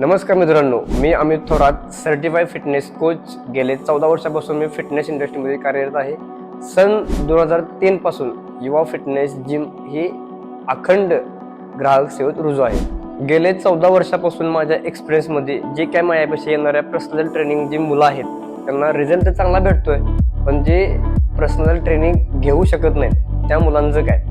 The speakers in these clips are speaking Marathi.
नमस्कार मित्रांनो मी Amit Thorat certify fitness coach गेले चौदा वर्षापासून मी फिटनेस इंडस्ट्रीमध्ये कार्यरत आहे. सन दोन हजार तीनपासून युवा फिटनेस जिम ही अखंड ग्राहक सेवेत रुजू आहे. गेले चौदा वर्षापासून माझ्या एक्सपिरियन्समध्ये जे काय माझ्यापाशी येणाऱ्या पर्सनल ट्रेनिंग जी मुलं आहेत त्यांना रिझल्ट तर चांगला भेटतोय पण जे पर्सनल ट्रेनिंग घेऊ शकत नाहीत त्या मुलांचं काय?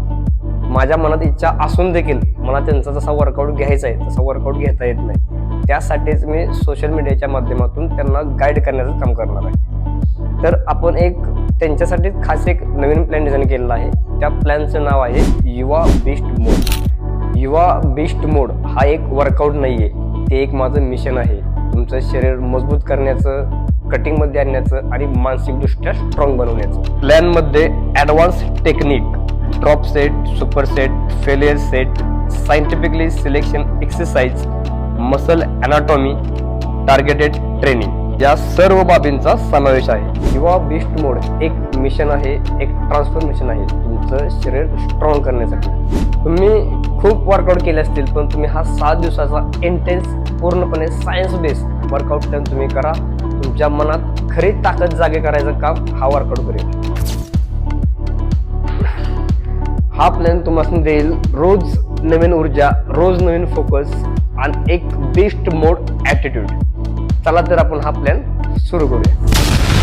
माझ्या मनात इच्छा असून देखील मला त्यांचा जसा वर्कआउट घ्यायचा आहे तसा वर्कआउट घेता येत नाही. त्यासाठीच मी सोशल मीडियाच्या माध्यमातून त्यांना गाईड करण्याचं काम करणार आहे. तर आपण एक त्यांच्यासाठी खास एक नवीन प्लॅन डिझाईन केलेला आहे. त्या प्लॅनचं नाव आहे युवा बेस्ट मोड युवा बेस्ट मोड हा एक वर्कआउट नाही आहे ते एक माझं मिशन आहे. तुमचं शरीर मजबूत करण्याचं कटिंगमध्ये आणण्याचं आणि मानसिकदृष्ट्या स्ट्रॉंग बनवण्याचं. प्लॅनमध्ये advance technique drop set super set failure set scientifically selection exercise muscle anatomy targeted training या सर्व बाबींचा समावेश आहे. किंवा बेस्ट मोड एक मिशन आहे एक ट्रान्सफॉर्मेशन आहे. तुमचं शरीर स्ट्रॉंग करण्यासाठी. तुम्ही खूप वर्कआउट केले असतील पण तुम्ही हा सात दिवसाचा इंटेन्स पूर्णपणे सायन्स बेस्ड वर्कआउट प्लॅन तुम्ही करा. तुमच्या मनात खरी ताकद जागे करायचं काम हा वर्कआउट करेल. हा प्लॅन तुम्हाला देईल रोज नवीन ऊर्जा रोज नवीन फोकस आणि एक बेस्ट मोड ॲटिट्यूड चला तर आपण हा प्लॅन सुरू करूया